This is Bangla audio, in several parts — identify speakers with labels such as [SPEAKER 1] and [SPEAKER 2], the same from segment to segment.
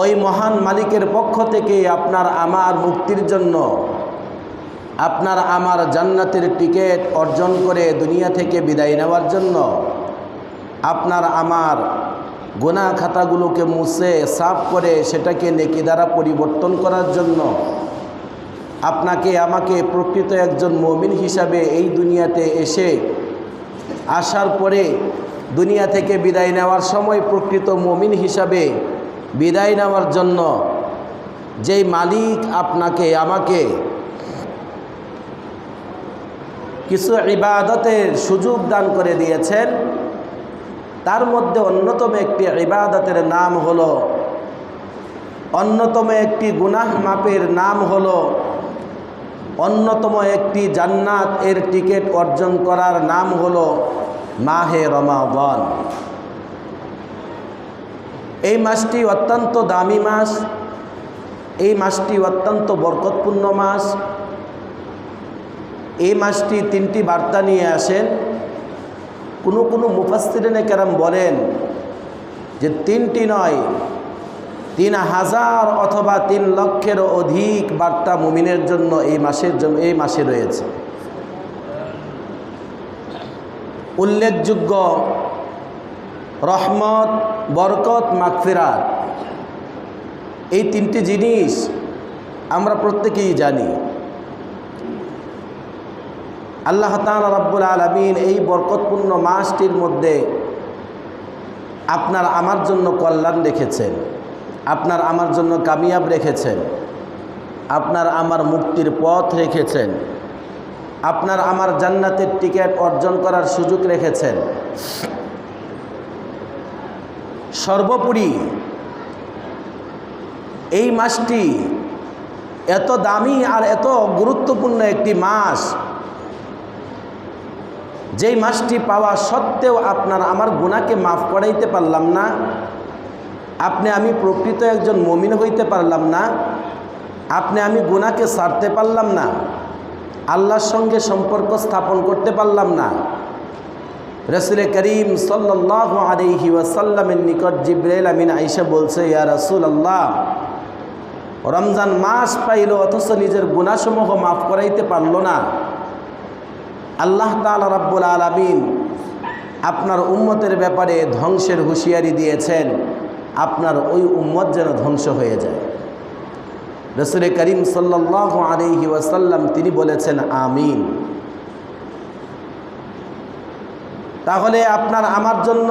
[SPEAKER 1] ওই মহান মালিকের পক্ষ থেকে আপনার আমার মুক্তির জন্য, আপনার আমার জান্নাতের টিকিট অর্জন করে দুনিয়া থেকে বিদায় নেওয়ার জন্য, আপনার আমার গোনা খাতাগুলোকে মুছে, সাফ করে সেটাকে নেকি দ্বারা পরিবর্তন করার জন্য, আপনাকে, আমাকে প্রকৃত একজন মমিন হিসাবে এই দুনিয়াতে এসে আসার পরে দুনিয়া থেকে বিদায় নেওয়ার সময় প্রকৃত মমিন হিসাবে বিদায় নেওয়ার জন্য যেই মালিক আপনাকে, আমাকে কিছু ইবাদতের সুযোগ দান করে দিয়েছেন, তার মধ্যে অন্যতম একটি ইবাদতের নাম হলো, অন্যতম একটি গুনাহ মাপের নাম হলো, অন্যতম একটি জান্নাত এর টিকিট অর্জন করার নাম হলো মাহে রমাবন এই মাসটি অত্যন্ত দামি মাস। এই মাসটি অত্যন্ত বরকতপূর্ণ মাস। এই মাসটি তিনটি বার্তা নিয়ে আসেন। কোনো কোনো মুফাস্তিরিনে কেরাম বলেন যে তিনটি নয়, তিন হাজার অথবা তিন লক্ষের অধিক বার্তা মুমিনের জন্য এই মাসের এই মাসে রয়েছে। উল্লেখযোগ্য রহমত, বরকত, মাগফিরাত। এই তিনটি জিনিস আমরা প্রত্যেকেই জানি। আল্লাহ তালা রব্বুল আলমিন এই বরকতপূর্ণ মাসটির মধ্যে আপনার আমার জন্য কল্যাণ রেখেছেন, আপনার আমার জন্য কামিয়াব রেখেছেন, আপনার আমার মুক্তির পথ রেখেছেন, আপনার আমার জান্নাতের টিকিট অর্জন করার সুযোগ রেখেছেন। সর্বোপরি এই মাসটি এত দামি আর এত গুরুত্বপূর্ণ একটি মাস যেই মাসটি পাওয়া সত্ত্বেও আপনার আমার গুণাকে মাফ করাইতে পারলাম না, আপনি আমি প্রকৃত একজন মমিন হইতে পারলাম না, আপনি আমি গুণাকে সারতে পারলাম না, আল্লাহর সঙ্গে সম্পর্ক স্থাপন করতে পারলাম না। রসুল করিম সাল্লাহ আলহি নিকট জিব্রাইল আমিন আইসা বলছে, ইয়া রসুল আল্লাহ রমজান মাস পাইল, অথচ নিজের গুণাসমূহ মাফ করাইতে পারল না। আল্লাহ তালা রাব্বুল আলমিন আপনার উম্মতের ব্যাপারে ধ্বংসের হুঁশিয়ারি দিয়েছেন। আপনার ওই উম্মত যেন ধ্বংস হয়ে যায়। রসুল করিম সাল্লাহ আলহি ওয়াসাল্লাম তিনি বলেছেন, আমিন। তাহলে আপনার আমার জন্য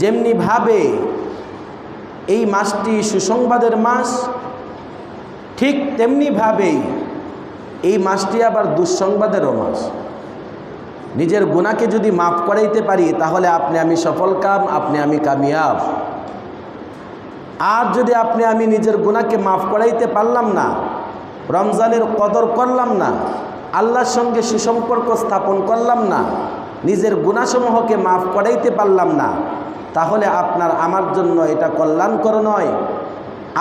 [SPEAKER 1] যেমনিভাবে এই মাসটি সুসংবাদের মাস, ঠিক তেমনিভাবেই এই মাসটি আবার দুঃসংবাদেরও মাস। নিজের গুণাকে যদি মাফ করাইতে পারি, তাহলে আপনি আমি সফল কাম, আপনি আমি কামিয়াব। আর যদি আপনি আমি নিজের গুণাকে মাফ করাইতে পারলাম না, রমজানের কদর করলাম না, আল্লাহর সঙ্গে সুসম্পর্ক স্থাপন করলাম না নিজের গুণাসমূহকে মাফ করাইতে পারলাম না, তাহলে আপনার আমার জন্য এটা কল্যাণকর নয়,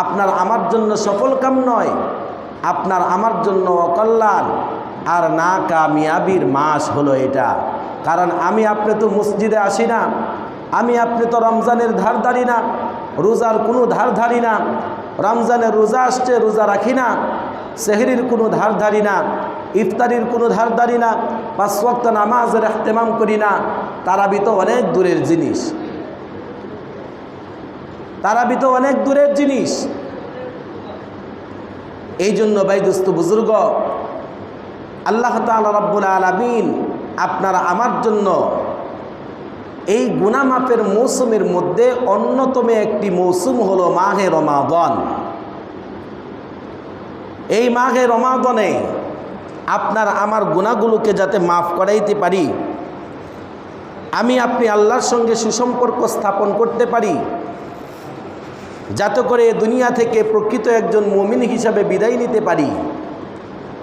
[SPEAKER 1] আপনার আমার জন্য সফল কাম নয়, আপনার আমার জন্য অকল্যাণ, আর না কামিয়াবির মাস হলো এটা। কারণ আমি আপনি তো মসজিদে আসি না, আমি আপনি তো রমজানের ধার ধারি না, রোজার কোনো ধার ধারি না, রমজানের রোজা আসছে, রোজা রাখি না, সেহরির কোনো ধার ধারি না, ইফতারির কোনো ধার ধারি না পাঁচ ওয়াক্ত নামাজের এহতেমাম করি না তারাবি তো অনেক দূরের জিনিস। তারাবি তো অনেক দূরের জিনিস। এই জন্য ভাই দোস্ত বুজুর্গ, আল্লাহ তালা রব্বুল আলমিন আপনারা আমার জন্য এই গুনামাপের মৌসুমের মধ্যে অন্যতম একটি মৌসুম হলো মাঘে রমাদন। এই মাঘে রমাদনে আপনার আমার গুণাগুলোকে যাতে মাফ করাইতে পারি। আমি আপনি আল্লাহর সঙ্গে সুসম্পর্ক স্থাপন করতে পারি। যাতে করে দুনিয়া থেকে প্রকৃত একজন মমিন হিসাবে বিদায় নিতে পারি।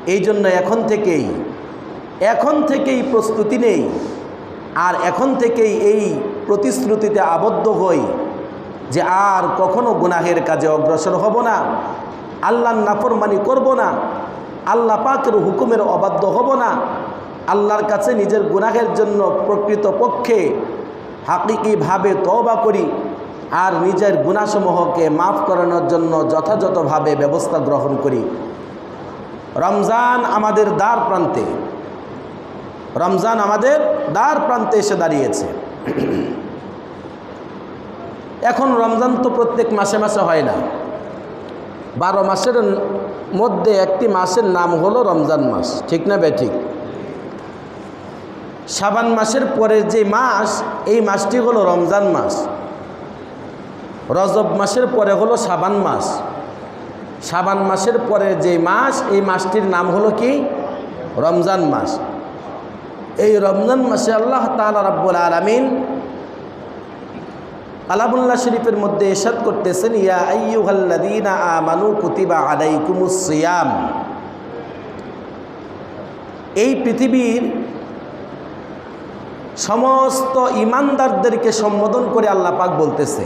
[SPEAKER 1] এই জন্য এখন থেকেই এখন থেকেই প্রস্তুতি নেই। আর এখন থেকেই এই প্রতিশ্রুতিতে আবদ্ধ হই যে আর কখনো গুনাহের কাজে অগ্রসর হব না। আল্লাহর নাফরমানি করব না। আল্লাহ পাকের হুকুমের অবাধ্য হব না। আল্লাহর কাছে নিজের গুনাহের জন্য প্রকৃত পক্ষে হাকিকিভাবে তওবা করি আর নিজের গুণাসমূহকে মাফ করানোর জন্য যথাযথভাবে ব্যবস্থা গ্রহণ করি। রমজান আমাদের দ্বার প্রান্তে। রমজান আমাদের দ্বার প্রান্তে এসে দাঁড়িয়েছে। এখন রমজান তো প্রত্যেক মাসে মাসে হয় না। বারো মাসের মধ্যে একটি মাসের নাম হলো রমজান মাস। ঠিক না ঠিক। সাবান মাসের পরের যে মাস, এই মাসটি হলো রমজান মাস। রজব মাসের পরে হলো সাবান মাস। সাবান মাসের পরে যে মাস, এই মাসটির নাম হলো কি? রমজান মাস। এই রমজান মাসে আল্লাহ তালা রাব্বুল আলমিন আলাবুল্লাহ শরীফের মধ্যে এসাদ করতেছেন, ইয়া কুতিবা আলাইকুমুস সিয়াম। এই পৃথিবীর সমস্ত ইমানদারদেরকে সম্বোধন করে আল্লাহ পাক বলতেছে,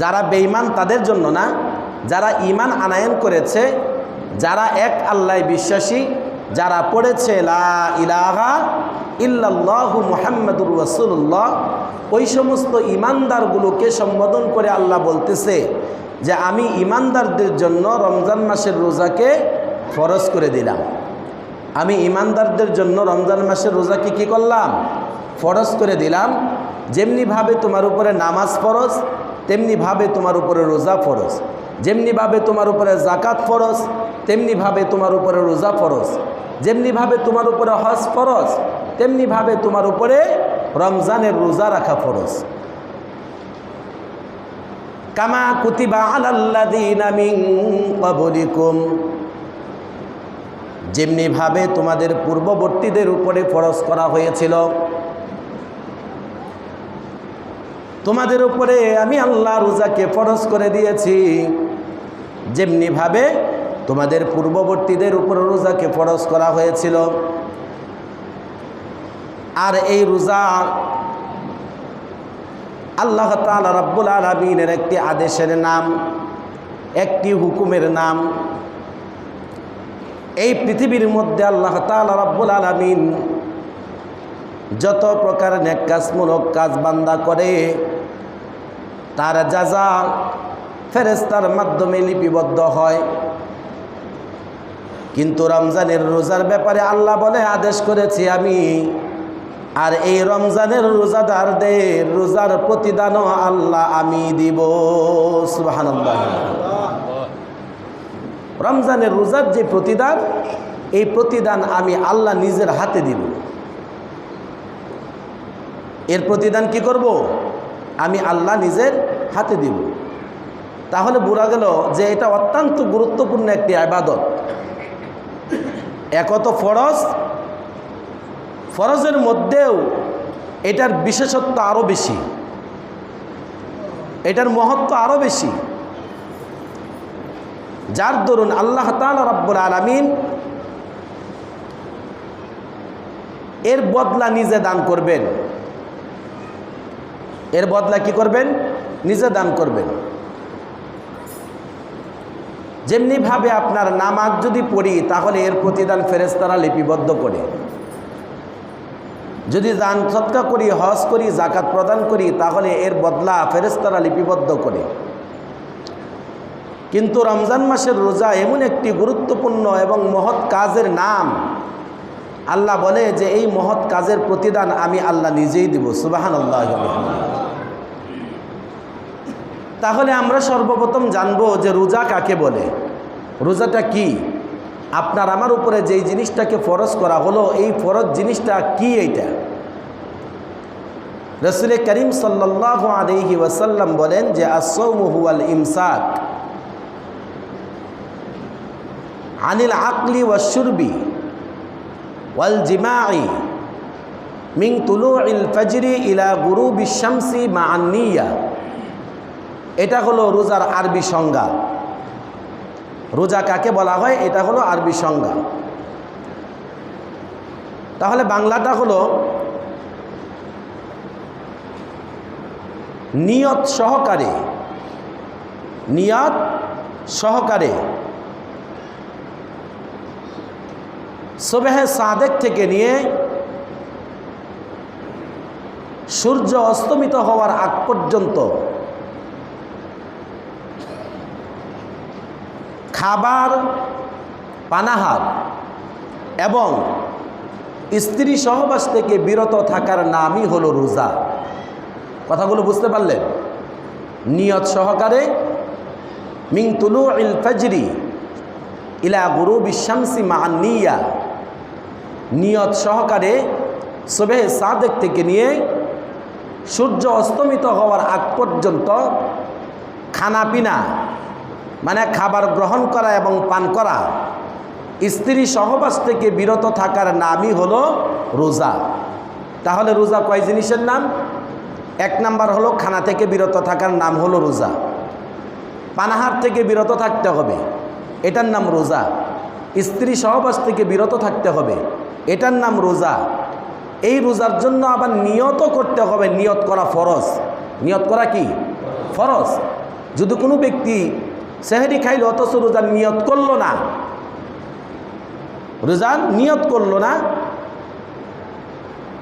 [SPEAKER 1] যারা বেঈমান তাদের জন্য না, যারা ইমান আনায়ন করেছে, যারা এক আল্লাহ বিশ্বাসী যারা পড়েছে ইলাহা মুহাম্মাদুর রাসূলুল্লাহ ওই সমস্ত ইমানদারগুলোকে সম্বোধন করে আল্লাহ বলতেছে যে, আমি ইমানদারদের জন্য রমজান মাসের রোজাকে ফরজ করে দিলাম। আমি ইমানদারদের জন্য রমজান মাসের রোজাকে কি করলাম? ফরজ করে দিলাম। যেমনিভাবে তোমার উপরে নামাজ ফরজ, তেমনিভাবে তোমার উপরে রোজা ফরজ। যেমনিভাবে তোমার উপরে জাকাত ফরজ, তেমনিভাবে তোমার উপরে রোজা ফরজ। যেমনিভাবে তোমার উপরে হজ ফরজ, তেমনিভাবে তোমার উপরে রমজানের রোজা রাখা ফরজ। কামা কুতিবা আলাল্লাযীনা ক্বাবলিকুম। যেমনিভাবে তোমাদের পূর্ববর্তীদের উপরে ফরজ করা হয়েছিল। তোমাদের উপরে আমি আল্লাহ রোজাকে ফরজ করে দিয়েছি। যেমনিভাবে তোমাদের পূর্ববর্তীদের উপর রোজাকে ফরজ করা হয়েছিল। আর এই রোজা আল্লাহ তালা রাব্বুল আলমিনের একটি আদেশের নাম, একটি হুকুমের নাম। এই পৃথিবীর মধ্যে আল্লাহ তালা রাব্বুল আলমিন যত প্রকার নেকাসমূলক কাজ বান্দা করে, তার যাজা ফেরেস্তার মাধ্যমে লিপিবদ্ধ হয় কিন্তু রমজানের রোজার ব্যাপারে আল্লাহ বলে, আদেশ করেছি আমি। আর এই রমজানের রোজাদারদের রোজার প্রতিদানও আল্লাহ আমি দিব। রমজানের রোজার যে প্রতিদান, এই প্রতিদান আমি আল্লাহ নিজের হাতে দিব। এর প্রতিদান কি করব? আমি আল্লাহ নিজের হাতে দিব। তাহলে বোঝা গেল যে এটা অত্যন্ত গুরুত্বপূর্ণ একটি আবাদত। একত ফরজ। ফরজের মধ্যেও এটার বিশেষত্ব আরও বেশি। এটার মহত্ব আরও বেশি। যার দরুন আল্লাহ তালা রব্বুল আলমিন এর বদলা নিজে দান করবেন। এর বদলা কি করবেন? নিজে দান করবেন। যেমনিভাবে আপনার নামাজ যদি পড়ি, তাহলে এর প্রতিদান ফেরেস্তারা লিপিবদ্ধ করে। যদি দান সৎকা করি, হজ করি জাকাত প্রদান করি, তাহলে এর বদলা ফেরেস্তারা লিপিবদ্ধ করে। কিন্তু রমজান মাসের রোজা এমন একটি গুরুত্বপূর্ণ এবং মহৎ কাজের নাম। আল্লাহ বলে যে, এই মহৎ কাজের প্রতিদান আমি আল্লাহ নিজেই দিব। সুবাহান আল্লাহ তাহলে আমরা সর্বপ্রথম জানব যে রোজা কাকে বলে? রোজাটা কি? আপনার আমার উপরে যেই জিনিসটাকে ফরজ করা হলো, এই ফরজ জিনিসটা কি এইটা? রসুল করিম সাল্লাহ আলহি ওয়াসাল্লাম বলেন যে আসৌমহুয়াল ইমসাক। আনিল আকলি ওয়াশুরবি ওয়াল জিমাই মিং তুলু ইল ফজরি ইলা গুরু বিশামসি মা আন্নিয়া এটা হলো রোজার আরবি সংজ্ঞা। রোজা কাকে বলা হয়? এটা হলো আরবি সংজ্ঞা। তাহলে বাংলাটা হলো নিয়ত সহকারে। নিয়ত সহকারে। সোবেহে সাদেক থেকে নিয়ে সূর্য অস্তমিত হওয়ার আগ পর্যন্ত খাবার, পানাহার এবং স্ত্রী সহবাস থেকে বিরত থাকার নামই হলো রোজা। কথাগুলো বুঝতে পারলেন নিয়ত সহকারে মিং তুলু ইল ফজরি ইলা গুরু বিশ্বামসি মানিয়া নিয়ত সহকারে সবে সাদেক থেকে নিয়ে সূর্য অস্তমিত হওয়ার আগ পর্যন্ত খানা পিনা মানে খাবার গ্রহণ করা এবং পান করা, স্ত্রী সহবাস থেকে বিরত থাকার নামই হলো রোজা। তাহলে রোজা কয় জিনিসের নাম? এক নাম্বার হলো খানা থেকে বিরত থাকার নাম হলো রোজা। পানাহার থেকে বিরত থাকতে হবে, এটার নাম রোজা। স্ত্রী সহবাস থেকে বিরত থাকতে হবে, এটার নাম রোজা। এই রোজার জন্য আবার নিয়ত করতে হবে, নিয়ত করা ফরজ। নিয়ত করা কি? ফরজ। যদি কোনো ব্যক্তি সেহেরি খাইল, অথচ রোজার নিয়ত করল না। রোজার নিয়ত করল না।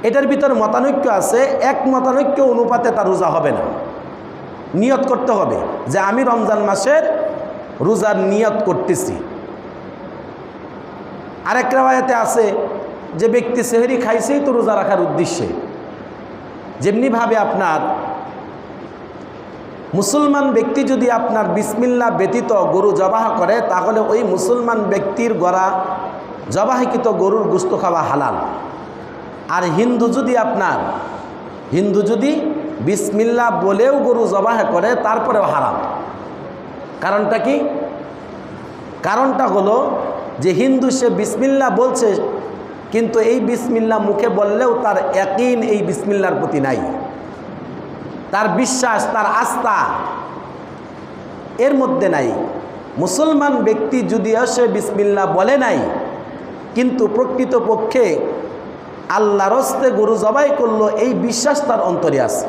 [SPEAKER 1] এটার ভিতর মতানৈক্য আছে, এক মতানৈক্য অনুপাতে তার রোজা হবে না। নিয়ত করতে হবে যে আমি রমজান মাসের রোজার নিয়ত করতেছি। আরেক রেওয়ায়তে আছে যে ব্যক্তি সেহেরি খাইছেই তো রোজা রাখার উদ্দেশ্যে। যেমনিভাবে আপনার মুসলমান ব্যক্তি যদি আপনার বিসমিল্লা ব্যতীত গরু জবাহ করে, তাহলে ওই মুসলমান ব্যক্তির গড়া, জবাহিকৃত গরুর গুস্ত খাওয়া হালাল। আর হিন্দু যদি আপনার, হিন্দু যদি বিসমিল্লা বলেও গরু জবাহ করে, তারপরেও হারাম। কারণটা কি? কারণটা হলো যে হিন্দু সে বিসমিল্লা বলছে, কিন্তু এই বিসমিল্লা মুখে বললেও তার একইন এই বিসমিল্লার প্রতি নাই। তার বিশ্বাস, তার আস্থা এর মধ্যে নাই। মুসলমান ব্যক্তি যদি সে বিসমিল্লা বলে নাই, কিন্তু প্রকৃতপক্ষে আল্লাহর হস্তে গরু জবাই করল, এই বিশ্বাস তার অন্তরে আছে।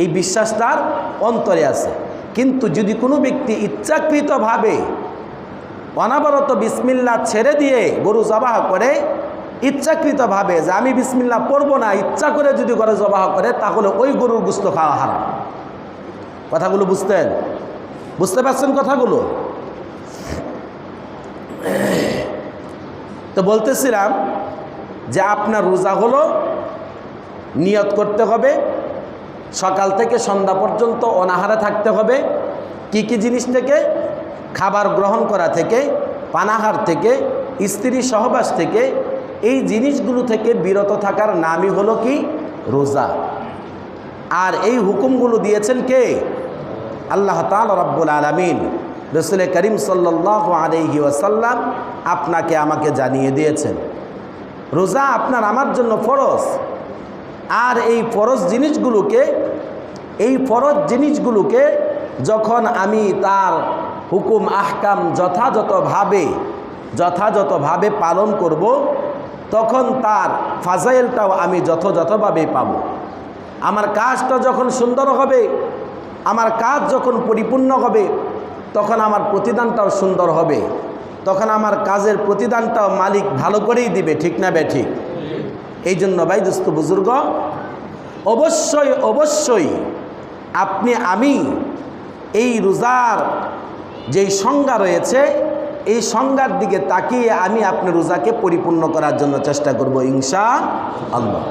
[SPEAKER 1] এই বিশ্বাস তার অন্তরে আছে। কিন্তু যদি কোনো ব্যক্তি ইচ্ছাকৃতভাবে অনাবরত বিসমিল্লা ছেড়ে দিয়ে গরু জবাহ করে ইচ্ছাকৃতভাবে যে আমি বিসমিল্লা পড়ব না, ইচ্ছা করে যদি গরু জবাহ করে, তাহলে ওই গরুর গুস্ত খাওয়া হারাম। কথাগুলো বুঝতেন? বুঝতে পারছেন কথাগুলো? তো বলতেছিলাম যে আপনার রোজা হলো, নিয়ত করতে হবে, সকাল থেকে সন্ধ্যা পর্যন্ত অনাহারে থাকতে হবে, কি কি জিনিস থেকে? খাবার গ্রহণ করা থেকে, পানাহার থেকে, স্ত্রী সহবাস থেকে এই জিনিসগুলো থেকে বিরত থাকার নামই হলো কি? রোজা। আর এই হুকুমগুলো দিয়েছেন কে? আল্লাহ তাল রব্বুল আলমিন। রসুল করিম সাল্লাহ আলহি ওয়াসাল্লাম আপনাকে আমাকে জানিয়ে দিয়েছেন। রোজা আপনার আমার জন্য ফরজ। আর এই ফরজ জিনিসগুলোকে, এই ফরজ জিনিসগুলোকে যখন আমি তার হুকুম, আহকাম যথাযথভাবে যথাযথভাবে পালন করব তখন তার ফাজাইলটাও আমি যথাযথভাবে পাব। আমার কাজটা যখন সুন্দর হবে, আমার কাজ যখন পরিপূর্ণ হবে, তখন আমার প্রতিদানটাও সুন্দর হবে। তখন আমার কাজের প্রতিদানটাও মালিক ভালো করেই দিবে, ঠিক না বে ঠিক? এই জন্য ভাই দোস্ত বুজুর্গ, অবশ্যই অবশ্যই আপনি, আমি এই রোজার যেই সংজ্ঞা রয়েছে এই সংজ্ঞার দিকে তাকিয়ে আমি আপনার রোজাকে পরিপূর্ণ করার জন্য চেষ্টা করব ইনশা আল্লাহ।